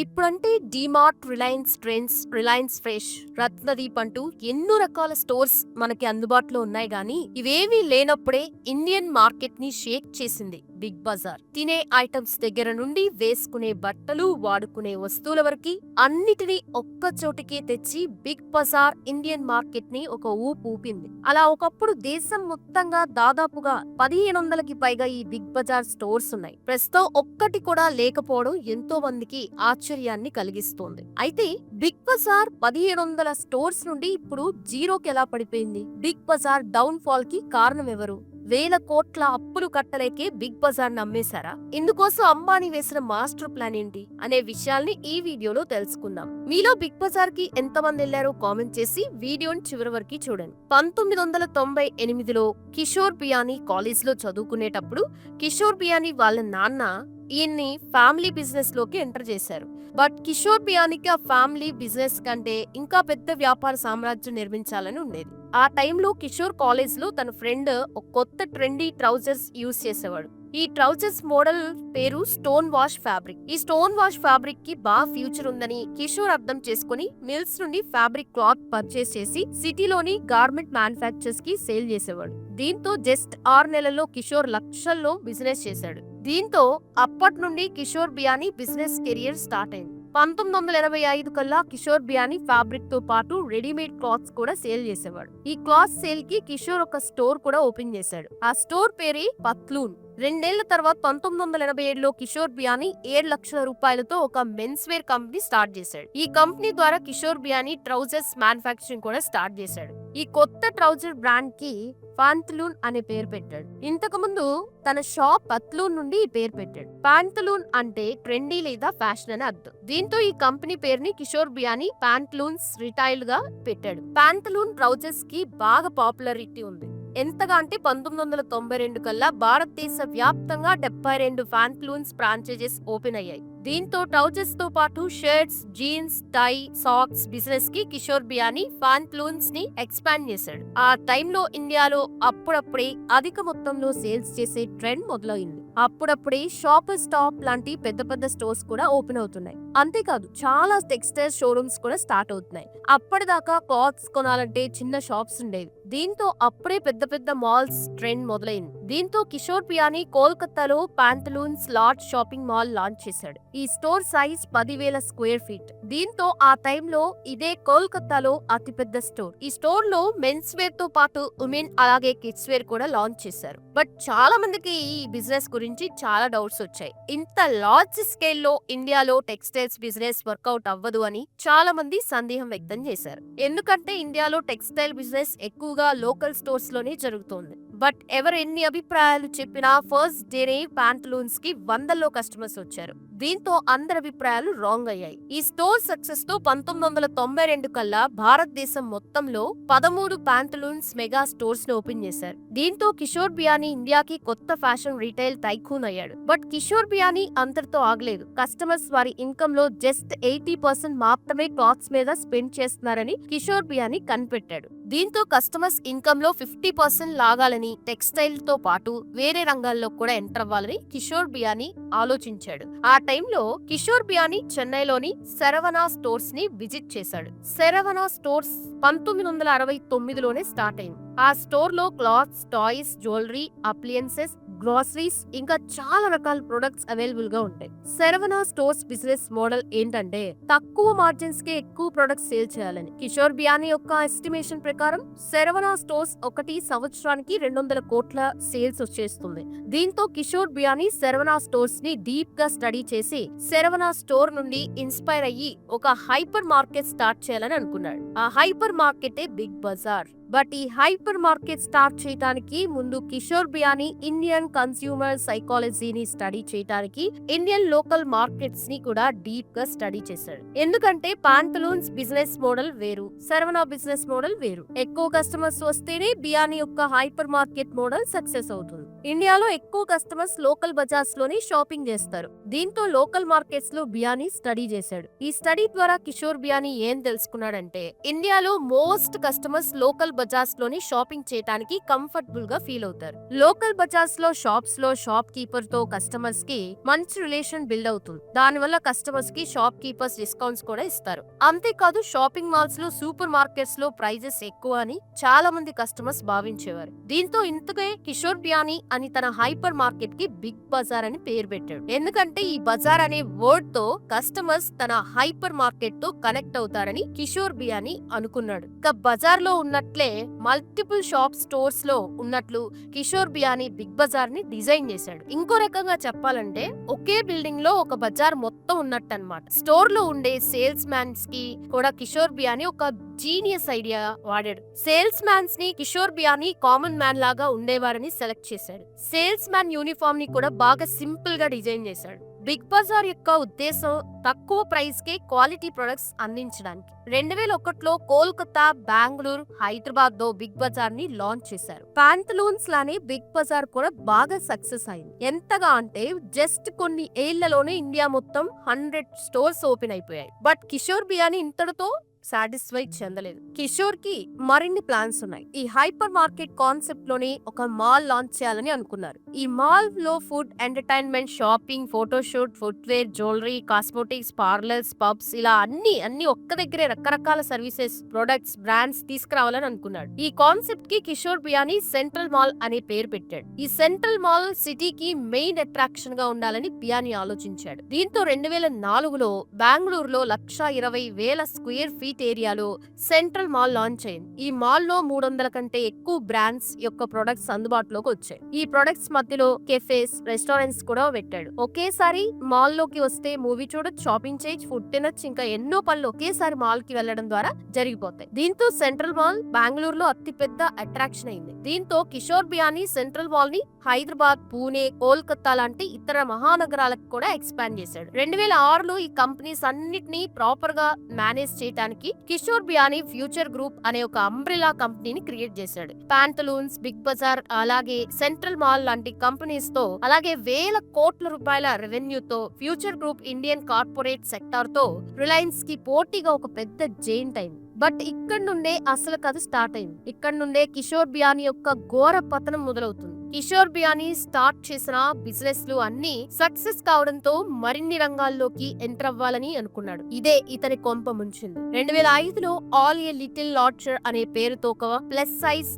ఇప్పుడంటే DMart Reliance Trends Reliance Fresh Ratnadeep అంటూ ఎన్నో రకాల స్టోర్స్ మనకి అందుబాటులో ఉన్నాయి గానీ ఇవేవీ లేనప్పుడే ఇండియన్ మార్కెట్ని షేక్ చేసింది. Big Bazaar. తినే ఐటమ్స్ దగ్గర నుండి వేసుకునే బట్టలు వాడుకునే వస్తువుల వరకు అన్నిటినీ ఒక్క చోటికే తెచ్చి బిగ్ బజార్ ఇండియన్ మార్కెట్ని ఒక ఊపు ఊపింది. అలా ఒకప్పుడు దేశం మొత్తంగా దాదాపుగా పదిహేను వందలకి పైగా ఈ బిగ్ బజార్ స్టోర్స్ ఉన్నాయి. ప్రస్తుతం ఒక్కటి కూడా లేకపోవడం ఎంతో మందికి ఆశ్చర్యాన్ని కలిగిస్తోంది. అయితే బిగ్ బజార్ పదిహేడు వందల స్టోర్స్ నుండి ఇప్పుడు జీరోకి ఎలా పడిపోయింది? బిగ్ బజార్ డౌన్ ఫాల్కి కారణం ఎవరు? వేల కోట్ల అప్పులు కట్టలేకే బిగ్ బజార్ నమ్మేశారా? ఇందుకోసం అంబానీ వేసిన మాస్టర్ ప్లాన్ ఏంటి? అనే విషయాల్ని ఈ వీడియోలో తెలుసుకుందాం. మీలో బిగ్ బజార్కి ఎంతమంది వెళ్ళారో కామెంట్ చేసి వీడియోని చివరి వరకు చూడండి. పంతొమ్మిది వందల తొంభై ఎనిమిదిలో కిషోర్ బియానీ కాలేజ్లో చదువుకునేటప్పుడు కిషోర్ బియానీ వాళ్ళ నాన్న ఈయన్ని ఫ్యామిలీ బిజినెస్లోకి ఎంటర్ చేశారు. బట్ కిషోర్ బియానికి ఆ ఫ్యామిలీ బిజినెస్ కంటే ఇంకా పెద్ద వ్యాపార సామ్రాజ్యం నిర్మించాలని ఉండేది. ఆ టైంలో కిషోర్ కాలేజ్లో తన ఫ్రెండ్ ఒక కొత్త ట్రెండీ ట్రౌజర్స్ యూజ్ చేసేవాడు. ఈ ట్రౌజర్స్ మోడల్ పేరు స్టోన్ వాష్ ఫ్యాబ్రిక్. ఈ స్టోన్ వాష్ ఫ్యాబ్రిక్కి బాగా ఫ్యూచర్ ఉందని కిషోర్ అర్థం చేసుకుని మిల్స్ నుండి ఫ్యాబ్రిక్ క్లాత్ పర్చేస్ చేసి సిటీలోని గార్మెంట్ మ్యానుఫ్యాక్చర్స్కి సేల్ చేసేవాడు. దీంతో జస్ట్ ఆరు నెలల్లో కిషోర్ లక్షల్లో బిజినెస్ చేశాడు. దీంతో అప్పటి నుండి Kishore Biyani business career start అయింది. పంతొమ్మిది వందల ఇరవై ఐదు కల్లా కిషోర్ బియాని ఫ్యాబ్రిక్తో పాటు రెడీమేడ్ క్లాత్స్ కూడా సేల్ చేసేవాడు. ఈ క్లాత్ సేల్కి కిషోర్ ఒక స్టోర్ కూడా ఓపెన్ చేశాడు. ఆ స్టోర్ పేరే పత్లూన్. రెండేళ్ళ తర్వాత పంతొమ్మిది వందల ఎనభై ఏడులో కిషోర్ బియానీ ఏడు లక్షల రూపాయలతో ఒక మెన్స్ వేర్ కంపెనీ స్టార్ట్ చేశాడు. ఈ కంపెనీ ద్వారా కిషోర్ బియానీ ట్రౌజర్స్ మ్యానుఫాక్చరింగ్ కూడా స్టార్ట్ చేశాడు. ఈ కొత్త ట్రౌజర్ బ్రాండ్కి పాంతలూన్ అనే పేరు పెట్టాడు. ఇంతకు ముందు తన షాప్ పత్లూన్ నుండి ఈ పేరు పెట్టాడు. పాంతలూన్ అంటే ట్రెండీ లేదా ఫ్యాషన్ అని అర్థం. దీంతో ఈ కంపెనీ పేరుని కిషోర్ బియానీ పాంతలూన్స్ రిటైల్గా పెట్టాడు. ప్యాంతలూన్ ట్రౌజర్స్కి బాగా పాపులారిటీ ఉంది. ఎంతగా అంటే పంతొమ్మిది వందల తొంభై రెండు కల్లా భారతదేశ వ్యాప్తంగా డెబ్బై రెండు ఫ్యాన్క్లూన్స్ ఫ్రాంచైజెస్ ఓపెన్ అయ్యాయి. దీంతో ట్రౌజర్స్తో పాటు షర్ట్స్ జీన్స్ టై సాక్స్ బిజినెస్కి కిషోర్ బియానీ ఫ్యాన్క్లూన్స్ని ఎక్స్పాండ్ చేశాడు. ఆ టైంలో ఇండియాలో అప్పుడప్పుడే అధిక మొత్తంలో సేల్స్ చేసే ట్రెండ్ మొదలైంది. అప్పుడప్పుడే షాపర్ స్టాప్ లాంటి పెద్ద పెద్ద స్టోర్స్ కూడా ఓపెన్ అవుతున్నాయి. అంతేకాదు చాలా టెక్స్టైల్ షోరూమ్స్ కూడా స్టార్ట్ అవుతున్నాయి. అప్పటిదాకా క్లాత్స్ కొనాలంటే చిన్న షాప్స్ ఉండేవి. దీంతో అప్పుడే పెద్ద పెద్ద మాల్స్ ట్రెండ్ మొదలైంది. దీంతో కిషోర్ పియాని కోల్కతాలో ప్యాంటలూన్స్ స్లాట్ షాపింగ్ మాల్ లాంచ్ చేశాడు. ఈ స్టోర్ సైజ్ పదివేల స్క్వేర్ ఫీట్. దీంతో ఆ టైంలో ఇదే కోల్కతాలో అతిపెద్ద స్టోర్. ఈ స్టోర్లో మెన్స్ వేర్తో పాటు ఉమెన్ అలాగే కిడ్స్ వేర్ కూడా లాంచ్ చేశారు. బట్ చాలా మందికి ఈ బిజినెస్ గురించి చాలా డౌట్స్ వచ్చాయి. ఇంత లార్జ్ స్కేల్లో ఇండియాలో టెక్స్టైల్స్ బిజినెస్ వర్కౌట్ అవ్వదు అని చాలా మంది సందేహం వ్యక్తం చేశారు. ఎందుకంటే ఇండియాలో టెక్స్టైల్ బిజినెస్ ఎక్కువగా లోకల్ స్టోర్స్లోనే జరుగుతోంది. బట్ ఎవరు ఎన్ని అభిప్రాయాలు చెప్పినా ఫస్ట్ డేనే ప్యాంటలూన్స్కి వందల్లో కస్టమర్స్ వచ్చారు. దీంతో అందరి అభిప్రాయాలు రాంగ్ అయ్యాయి. ఈ స్టోర్ సక్సెస్తో పంతొమ్మిది వందల తొంభై రెండు కల్లా భారతదేశం మొత్తంలో పదమూడు ప్యాంటలూన్స్ మెగా స్టోర్స్ను ఓపెన్ చేశారు. దీంతో కిషోర్ బియానీ ఇండియాకి కొత్త ఫ్యాషన్ రీటైల్ టైకూన్ అయ్యాడు. బట్ కిషోర్ బియానీ అంతటితో ఆగలేదు. కస్టమర్స్ వారి ఇన్కమ్లో జస్ట్ ఎయిటీ పర్సెంట్ మాత్రమే క్లాత్స్ మీద స్పెండ్ చేస్తున్నారని కిషోర్ బియానీ కనిపెట్టాడు. దీంతో కస్టమర్స్ ఇన్కమ్లో ఫిఫ్టీ పర్సెంట్ లాగాలని టెక్స్టైల్తో పాటు వేరే రంగాల్లో కూడా ఎంటర్ అవ్వాలని కిషోర్ బియానీ ఆలోచించాడు. ఆ టైంలో కిషోర్ బియానీ చెన్నైలోని శరవణ స్టోర్స్ని విజిట్ చేశాడు. శరవణ స్టోర్స్ పంతొమ్మిది వందల అరవై తొమ్మిదిలోనే స్టార్ట్ అయింది. ఆ స్టోర్లో clothes toys jewellery appliances groceries ఇంకా చాలా రకాల ప్రొడక్ట్స్ అవైలబుల్గా ఉంటాయి. శరవణ స్టోర్స్ బిజినెస్ మోడల్ ఏంటంటే తక్కువ మార్జిన్స్ కే ఎక్కువ ప్రొడక్ట్స్ సేల్ చేయాలని. కిషోర్ బియానీ యొక్క ఎస్టిమేషన్ ప్రకారం శరవణ స్టోర్స్ ఒకటి సంవత్సరానికి రెండు వందల కోట్ల సేల్స్ వచ్చేస్తుంది. దీంతో కిషోర్ బియానీ శరవణ స్టోర్స్ని డీప్గా స్టడీ చేసి శరవణ స్టోర్ నుండి ఇన్స్పైర్ అయ్యి ఒక హైపర్ మార్కెట్ స్టార్ట్ చేయాలని అనుకున్నాడు. ఆ హైపర్ మార్కెటే బిగ్ బజార్. బట్ ఈ హైపర్ మార్కెట్ స్టార్ట్ చేయడానికి ముందు కిషోర్ బియానీ ఇండియన్ కన్స్యూమర్ సైకాలజీని స్టడీ చేయడానికి ఇండియన్ లోకల్ మార్కెట్స్ని కూడా డీప్గా స్టడీ చేశాడు. ఎందుకంటే పాంతలూన్స్ బిజినెస్ మోడల్ వేరు సర్వనా బిజినెస్ మోడల్ వేరు. ఎక్కువ కస్టమర్స్ వస్తేనే బియానీ యొక్క హైపర్ మార్కెట్ మోడల్ సక్సెస్ అవుతుంది. ఇండియాలో ఎక్కువ కస్టమర్స్ లోకల్ బజార్స్లోనే షాపింగ్ చేస్తారు. దీంతో లోకల్ మార్కెట్స్లో బియాని స్టడీ చేశాడు. ఈ స్టడీ ద్వారా కిషోర్ బియాని ఏం తెలుసుకున్నాడంటే ఇండియాలో మోస్ట్ కస్టమర్స్ లోకల్ బజార్స్లోని షాపింగ్ చేయడానికి కంఫర్టబుల్గా ఫీల్ అవుతారు. లోకల్ బజార్స్లో షాప్స్లో షాప్ కీపర్తో కస్టమర్స్కి మంచి రిలేషన్ బిల్డ్ అవుతుంది. దానివల్ల కస్టమర్స్కి షాప్ కీపర్స్ డిస్కౌంట్స్ కూడా ఇస్తారు. అంతేకాదు షాపింగ్ మాల్స్లో సూపర్ మార్కెట్స్లో ప్రైజెస్ ఎక్కువ అని చాలా మంది కస్టమర్స్ భావించేవారు. దీంతో ఇంతకే కిషోర్ బియాని అని తన హైపర్ మార్కెట్కి బిగ్ బజార్ అని పేరు పెట్టాడు. ఎందుకంటే ఈ బజార్ అనే వర్డ్తో కస్టమర్స్ తన హైపర్ మార్కెట్తో కనెక్ట్ అవుతారని కిషోర్ బియాని అనుకున్నాడు. ఇక బజార్లో ఉన్నట్లే మల్టిపుల్ షాప్ స్టోర్స్లో ఉన్నట్లు కిషోర్ బియాని బిగ్ బజార్ని డిజైన్ చేశాడు. ఇంకో రకంగా చెప్పాలంటే ఒకే బిల్డింగ్లో ఒక బజార్ మొత్తం ఉన్నట్టు అనమాట స్టోర్లో ఉండే సేల్స్ మ్యాన్స్కి కూడా కిషోర్ బియాని ఒక జీనియస్ ఐడియా వాడాడు. సేల్స్ మ్యాన్స్ని కిషోర్ బియాని కామన్ మ్యాన్ లాగా ఉండేవారని సెలెక్ట్ చేశాడు. సేల్స్ మ్యాన్ యూనిఫామ్ని కూడా బాగా సింపుల్గా డిజైన్ చేశాడు. బిగ్ బజార్ యొక్క ఉద్దేశం తక్కువ ప్రైస్ కే క్వాలిటీ ప్రొడక్ట్స్ అందించడానికి. రెండు వేల ఒకటిలో కోల్కతా బెంగళూరు హైదరాబాద్లో బిగ్ బజార్ని లాంచ్ చేశారు. ప్యాంతలూన్స్ లానే బిగ్ బజార్ కూడా బాగా సక్సెస్ అయింది. ఎంతగా అంటే జస్ట్ కొన్ని ఏళ్ళలోనే ఇండియా మొత్తం హండ్రెడ్ స్టోర్స్ ఓపెన్ అయిపోయాయి. బట్ కిషోర్ బియాని ఇంతటితో సాటిస్ఫై చెందలేదు. కిషోర్కి మరిన్ని ప్లాన్స్ ఉన్నాయి. ఈ హైపర్ మార్కెట్ కాన్సెప్ట్లోని ఒక మాల్ లాంచ్ చేయాలని అనుకున్నారు. ఈ మాల్లో food entertainment shopping photoshoot footwear jewellery cosmetics parlours pubs ఇలా అన్ని అన్ని ఒక్క దగ్గరే రకరకాల సర్వీసెస్ ప్రొడక్ట్స్ బ్రాండ్స్ తీసుకురావాలని అనుకున్నాడు. ఈ కాన్సెప్ట్కి కిషోర్ బియాని సెంట్రల్ మాల్ అనే పేరు పెట్టాడు. ఈ సెంట్రల్ మాల్ సిటీకి మెయిన్ అట్రాక్షన్గా ఉండాలని బియాని ఆలోచించాడు. దీంతో రెండు వేల నాలుగులో బెంగళూరులో లక్ష ఇరవై వేల స్క్వేర్ ఫీట్ ఏరియాలో సెంట్రల్ మాల్ లాంచ్ అయింది. ఈ మాల్లో మూడు వందల కంటే ఎక్కువ బ్రాండ్స్ యొక్క ప్రొడక్ట్స్ అందుబాటులోకి వచ్చాయి. ఈ ప్రొడక్ట్స్ మధ్యలో కెఫేస్ రెస్టారెంట్స్ కూడా పెట్టాడు. ఒకేసారి మాల్లోకి వస్తే మూవీ చూడొచ్చు షాపింగ్ చేయొచ్చు ఫుడ్ తినొచ్చు ఇంకా ఎన్నో పనులు ఒకేసారి మాల్కి వెళ్ళడం ద్వారా జరిగిపోతాయి. దీంతో సెంట్రల్ మాల్ బెంగళూరులో అతి పెద్ద అట్రాక్షన్ అయింది. దీంతో కిషోర్ బియాని సెంట్రల్ మాల్ని హైదరాబాద్ పూణే కోల్కతా లాంటి ఇతర మహానగరాలకు కూడా ఎక్స్పాండ్ చేశాడు. రెండు వేల ఆరులో ఈ కంపెనీస్ అన్నిటినీ ప్రాపర్గా మేనేజ్ చేయడానికి కిషోర్ బియానీ ఫ్యూచర్ గ్రూప్ అనే ఒక అంబ్రెలా కంపెనీని క్రియేట్ చేశాడు. ప్యాంటలూన్స్ బిగ్ బజార్ అలాగే సెంట్రల్ మాల్ లాంటి కంపెనీస్తో అలాగే వేల కోట్ల రూపాయల రెవెన్యూ తో ఫ్యూచర్ గ్రూప్ ఇండియన్ కార్పొరేట్ సెక్టార్తో రిలయన్స్కి పోటీగా ఒక పెద్ద జైంట్ అయింది. బట్ ఇక్కడ నుండే అసలు కథ స్టార్ట్ అయింది. ఇక్కడ నుండే కిషోర్ బియానీ యొక్క ఘోర పతనం మొదలవుతుంది. కిషోర్ బియాని స్టార్ట్ చేసిన బిజినెస్లు అన్ని సక్సెస్ కావడంతో మరిన్ని రంగాల్లోకి ఎంటర్ అవ్వాలని అనుకున్నాడు. ఇదే ఇతని కొంప ముంచింది. రెండు వేల ఐదులో ఆల్ ఏ లిటిల్ లార్చర్ అనే పేరుతో ఒక plus size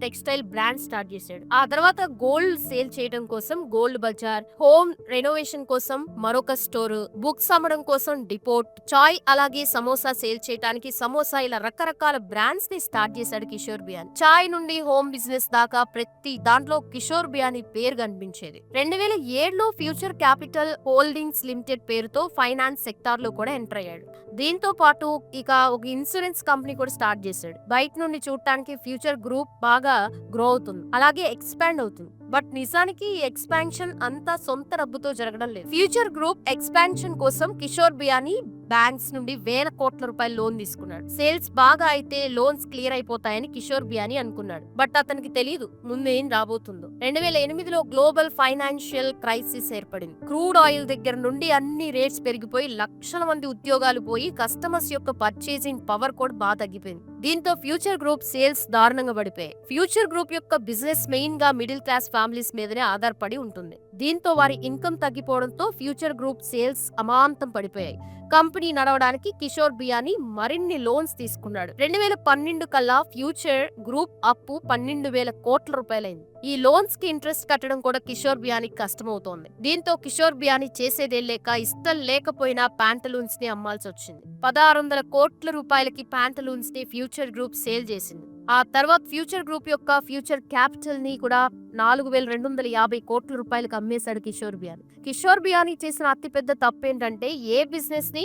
textile brand start చేశాడు. ఆ తర్వాత గోల్డ్ సేల్ చేయడం కోసం గోల్డ్ బజార్ హోమ్ రెనోవేషన్ కోసం మరొక స్టోర్ బుక్స్ అమ్మడం కోసం డిపోర్ట్ చాయ్ అలాగే సమోసా సేల్ చేయడానికి సమోసా ఇలా రకరకాల బ్రాండ్స్ని స్టార్ట్ చేశాడు కిషోర్ బియాన్. చాయ్ నుండి హోమ్ బిజినెస్ దాకా ప్రతి దాంట్లో కిషోర్ బియానీ పేరు కనిపించేది. రెండు వేల ఏడులో ఫ్యూచర్ క్యాపిటల్ హోల్డింగ్స్ లిమిటెడ్ పేరుతో ఫైనాన్స్ సెక్టార్లో కూడా ఎంటర్ అయ్యాడు. దీంతో పాటు ఇక ఒక ఇన్సూరెన్స్ కంపెనీ కూడా స్టార్ట్ చేశాడు. బయట నుండి చూడటానికి ఫ్యూచర్ గ్రూప్ బాగా గ్రో అవుతుంది. అలాగే ఎక్స్పాండ్ అవుతుంది. బట్ నిజానికి ఈ ఎక్స్పాన్షన్ అంతా సొంత డబ్బుతో జరగడం లేదు. ఫ్యూచర్ గ్రూప్ ఎక్స్పాన్షన్ కోసం కిషోర్ బియాని బ్యాంక్స్ నుండి వేల కోట్ల రూపాయలు లోన్ తీసుకున్నాడు. సేల్స్ బాగా అయితే లోన్స్ క్లియర్ అయిపోతాయని కిషోర్ బియాని అనుకున్నాడు. బట్ అతనికి తెలియదు ముందు ఏం రాబోతుందో. రెండు వేల ఎనిమిదిలో గ్లోబల్ ఫైనాన్షియల్ క్రైసిస్ ఏర్పడింది. క్రూడ్ ఆయిల్ దగ్గర నుండి అన్ని రేట్స్ పెరిగిపోయి లక్షల మంది ఉద్యోగాలు పోయి కస్టమర్స్ యొక్క పర్చేసింగ్ పవర్ కూడా బాగా తగ్గిపోయింది. దీంతో ఫ్యూచర్ గ్రూప్ సేల్స్ దారుణంగా పడిపోయాయి. ఫ్యూచర్ గ్రూప్ యొక్క బిజినెస్ మెయిన్గా మిడిల్ క్లాస్ ఫ్యామిలీస్ మీదనే ఆధారపడి ఉంటుంది. దీంతో వారి ఇన్కమ్ తగ్గిపోవడంతో ఫ్యూచర్ గ్రూప్ సేల్స్ అమాంతం పడిపోయాయి. కంపెనీ నడవడానికి కిషోర్ బియాని మరిన్ని లోన్స్ తీసుకున్నాడు. రెండు వేల పన్నెండు కల్లా ఫ్యూచర్ గ్రూప్ అప్పు పన్నెండు వేల కోట్ల రూపాయలైంది. ఈ లోన్స్కి ఇంట్రెస్ట్ కట్టడం కూడా కిషోర్ బియానికి కష్టమవుతోంది. దీంతో కిషోర్ బియాని చేసేదే లేక ఇష్టం లేకపోయినా ప్యాంటలూన్స్ని అమ్మాల్సి వచ్చింది పదహారు వందల కోట్ల రూపాయలకి ప్యాంటలూన్స్ని ఫ్యూచర్ గ్రూప్ సేల్ చేసింది. ఆ తర్వాత ఫ్యూచర్ గ్రూప్ యొక్క ఫ్యూచర్ క్యాపిటల్ని కూడా నాలుగు వేల రెండు వందల యాభై కోట్ల రూపాయలకు అమ్మేశాడు కిషోర్ బియాని. కిషోర్ బియాని చేసిన అతిపెద్ద తప్పు ఏంటంటే ఏ బిజినెస్ని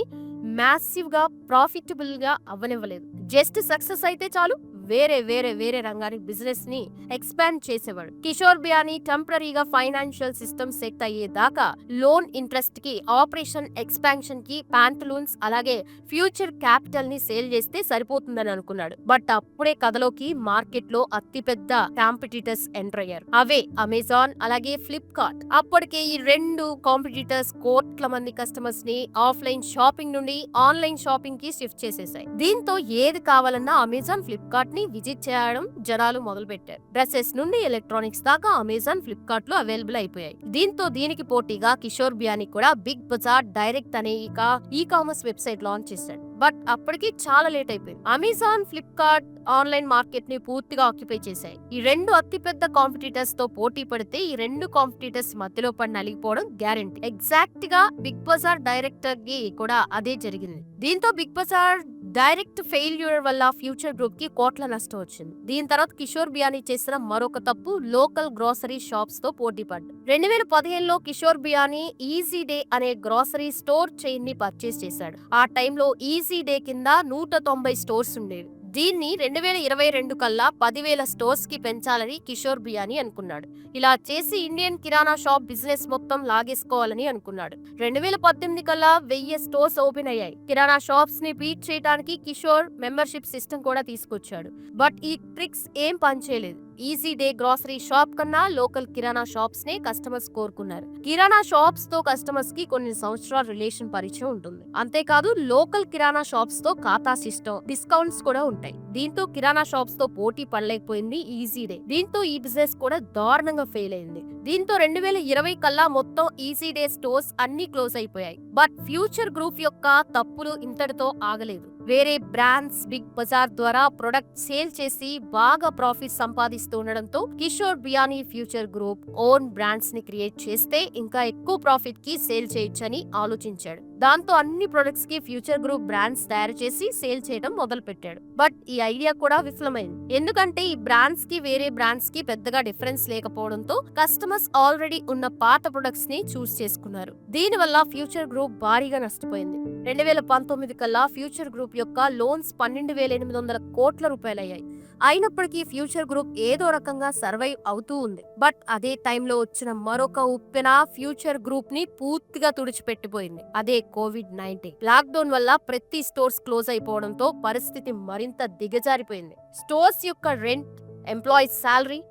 మ్యాసివ్గా ప్రాఫిటబుల్గా అవ్వనివ్వలేదు. జస్ట్ సక్సెస్ అయితే చాలు వేరే వేరే వేరే రంగానికి బిజినెస్ని ఎక్స్పాండ్ చేసేవాడు. కిషోర్ బియాని టెంపరీగా ఫైనాన్షియల్ సిస్టమ్ సెట్ అయ్యేదాకా లోన్ ఇంట్రెస్ట్కి ఆపరేషన్ ఎక్స్పాన్షన్కి ప్యాంటలూన్స్ అలాగే ఫ్యూచర్ క్యాపిటల్ని సేల్ చేస్తే సరిపోతుందని అనుకున్నాడు. బట్ అప్పుడే కథలోకి మార్కెట్లో అతిపెద్ద కాంపిటీటర్స్ ఎంటర్ అయ్యారు. అవే అమెజాన్ అలాగే ఫ్లిప్కార్ట్ అప్పటికే ఈ రెండు కాంపిటీటర్స్ కోట్ల మంది కస్టమర్స్ని ఆఫ్లైన్ షాపింగ్ నుండి ఆన్లైన్ షాపింగ్కి షిఫ్ట్ చేసేసాయి. దీంతో ఏది కావాలన్నా అమెజాన్ ఫ్లిప్కార్ట్ ని విజిట్ చేయడం జనాలు మొదలుపెట్టారు. డ్రెస్సెస్ నుండి ఎలక్ట్రానిక్స్ దాకా అమెజాన్ ఫ్లిప్కార్ట్లో అవైలబుల్ అయిపోయాయి. దీంతో దీనికి పోటీగా కిషోర్ బియాని కూడా బిగ్ బజార్ డైరెక్ట్ అనే ఇక ఈ కామర్స్ వెబ్సైట్ లాంచ్ చేశాడు. బట్ అప్పటికి చాలా లేట్ అయిపోయింది. అమెజాన్ ఫ్లిప్కార్ట్ ఆన్లైన్ మార్కెట్ని పూర్తిగా ఆక్యుపై చేశాయి. ఈ రెండు అతిపెద్ద కాంపిటీటర్స్తో పోటీ పడితే ఈ రెండు కాంపిటీటర్స్ మధ్యలో పడి నలిగిపోవడం గ్యారంటీ. ఎగ్జాక్ట్గా బిగ్ బజార్ డైరెక్టర్కి కూడా అదే జరిగింది. దీంతో బిగ్ బజార్ డైరెక్ట్ ఫెయిల్యూర్ వల్ల ఫ్యూచర్ గ్రూప్కి కోట్ల నష్టం వచ్చింది. దీని తర్వాత కిషోర్ బియానీ చేసిన మరొక తప్పు లోకల్ గ్రోసరీ షాప్స్తో పోటీ పడ్డాడు. రెండు వేల పదిహేనులో కిషోర్ బియానీ ఈజీ డే అనే గ్రోసరీ స్టోర్ చైన్ని పర్చేస్ చేశాడు. ఆ టైంలో ఈజీ డే కింద నూట తొంభై స్టోర్స్ ఉండేవి. దీన్ని రెండు వేల ఇరవై రెండు కల్లా పదివేల స్టోర్స్కి పెంచాలని కిషోర్ బియాని అనుకున్నాడు. ఇలా చేసి ఇండియన్ కిరాణా షాప్ బిజినెస్ మొత్తం లాగేసుకోవాలని అనుకున్నాడు. రెండు వేల పద్దెనిమిది కల్లా వెయ్యి స్టోర్స్ ఓపెన్ అయ్యాయి. కిరాణా షాప్స్ని బీట్ చేయడానికి కిషోర్ మెంబర్షిప్ సిస్టమ్ కూడా తీసుకొచ్చాడు. బట్ ఈ ట్రిక్స్ ఏం పనిచేయలేదు. ఈజీ డే గ్రాసరీ షాప్ కన్నా లోకల్ కిరాణా షాప్స్ నే కస్టమర్స్ కోరుకున్నారు. కిరాణా షాప్స్తో కస్టమర్స్కి కొన్ని సంవత్సరాల రిలేషన్ పరిచయం ఉంటుంది. అంతేకాదు లోకల్ కిరాణా షాప్స్తో ఖాతా సిస్టమ్ డిస్కౌంట్స్ కూడా ఉంటాయి. దీంతో కిరాణా షాప్స్తో పోటీ పడలేకపోయింది ఈజీ డే. దీంతో ఈ బిజినెస్ కూడా దారుణంగా ఫెయిల్ అయింది. దీంతో రెండు వేల ఇరవై కల్లా మొత్తం ఈజీ డే స్టోర్స్ అన్ని క్లోజ్ అయిపోయాయి. బట్ ఫ్యూచర్ గ్రూప్ యొక్క తప్పులు ఇంతటితో ఆగలేదు. వేరే బ్రాండ్స్ బిగ్ బజార్ ద్వారా ప్రొడక్ట్ సేల్ చేసి బాగా ప్రాఫిట్ సంపాదిస్తూ ఉండడంతో Kishore Biyani Future Group own బ్రాండ్స్ని create చేస్తే ఇంకా ఎక్కువ ప్రాఫిట్కి సేల్ చేయొచ్చని ఆలోచించాడు. దాంతో అన్ని ప్రొడక్ట్స్కి ఫ్యూచర్ గ్రూప్ బ్రాండ్స్ తయారు చేసి సేల్ చేయడం మొదలు పెట్టాడు బట్ ఈ ఐడియా కూడా విఫలమైంది. ఎందుకంటే ఈ బ్రాండ్స్కి వేరే బ్రాండ్స్కి పెద్దగా డిఫరెన్స్ లేకపోవడంతో కస్టమర్స్ ఆల్రెడీ ఉన్న పాత ప్రొడక్ట్స్ని చూస్ చేసుకున్నారు. దీని వల్ల ఫ్యూచర్ గ్రూప్ భారీగా నష్టపోయింది. రెండు వేల పంతొమ్మిది కల్లా ఫ్యూచర్ గ్రూప్ యొక్క లోన్స్ పన్నెండు వేల ఎనిమిది వందల కోట్ల రూపాయలయ్యాయి. అయినప్పటికీ ఫ్యూచర్ గ్రూప్ ఏదో రకంగా సర్వైవ్ అవుతూ ఉంది. బట్ అదే టైంలో వచ్చిన మరొక ఉప్పెన ఫ్యూచర్ గ్రూప్ని పూర్తిగా తుడిచిపెట్టిపోయింది. అదే కోవిడ్ నైన్టీన్ లాక్డౌన్ వల్ల ప్రతి స్టోర్స్ క్లోజ్ అయిపోవడంతో పరిస్థితి మరింత దిగజారిపోయింది. స్టోర్స్ యొక్క రెంట్ ఎంప్లాయీస్ శాలరీ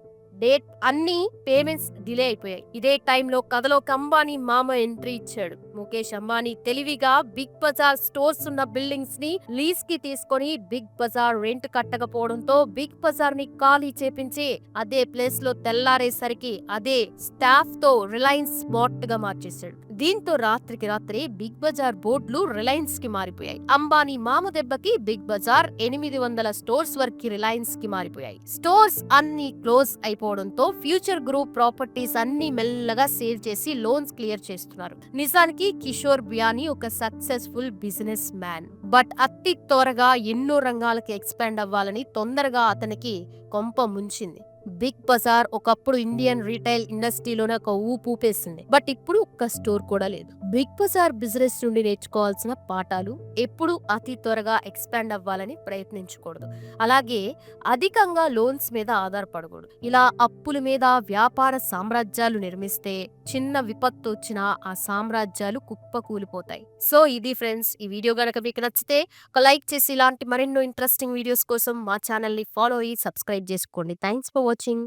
డేట్ అన్ని పేమెంట్స్ డిలే అయిపోయాయి. ఇదే టైంలో కథలో కంబానీ మామ ఎంట్రీ ఇచ్చాడు. ముఖేష్ అంబానీ తెలివిగా బిగ్ బజార్ స్టోర్స్ ఉన్న బిల్డింగ్స్ని లీజ్కి తీసుకొని బిగ్ బజార్ రెంట్ కట్టకపోవడంతో బిగ్ బజార్ని ఖాళీ చేపించి అదే ప్లేస్లో తెల్లారేసరికి అదే స్టాఫ్తో రిలయన్స్ స్మార్ట్గా మార్చేశాడు. దీంతో రాత్రికి రాత్రే బిగ్ బజార్ బోర్డులు రిలయన్స్కి మారిపోయాయి. అంబానీ మామ దెబ్బకి బిగ్ బజార్ ఎనిమిది వందల స్టోర్స్ వరకు రిలయన్స్కి మారిపోయాయి. స్టోర్స్ అన్ని క్లోజ్ అయిపోవడంతో ఫ్యూచర్ గ్రూప్ ప్రాపర్టీస్ అన్ని మెల్లగా సేల్ చేసి లోన్స్ క్లియర్ చేస్తున్నారు. నిజానికి కిషోర్ బియాని ఒక సక్సెస్ఫుల్ బిజినెస్ మ్యాన్. బట్ అతి త్వరగా ఎన్నో రంగాలకి ఎక్స్పాండ్ అవ్వాలని తొందరగా అతనికి కొంప ముంచింది. బిగ్ బజార్ ఒకప్పుడు ఇండియన్ రీటైల్ ఇండస్ట్రీలోనే ఒక ఊపు ఊపేసింది. బట్ ఇప్పుడు ఒక్క స్టోర్ కూడా లేదు. బిగ్ బజార్ బిజినెస్ నుండి నేర్చుకోవాల్సిన పాఠాలు ఎప్పుడు అతి త్వరగా ఎక్స్పాండ్ అవ్వాలని ప్రయత్నించకూడదు. అలాగే అధికంగా లోన్స్ మీద ఆధారపడకూడదు. ఇలా అప్పుల మీద వ్యాపార సామ్రాజ్యాలు నిర్మిస్తే చిన్న విపత్తు వచ్చినా ఆ సామ్రాజ్యాలు కుప్పకూలిపోతాయి. సో ఇది ఫ్రెండ్స్ ఈ వీడియో గనక మీకు నచ్చితే ఒక లైక్ చేసి ఇలాంటి మరెన్నో ఇంట్రెస్టింగ్ వీడియోస్ కోసం మా ఛానల్ని ఫాలో అయ్యి సబ్స్క్రైబ్ చేసుకోండి. Thanks for watching.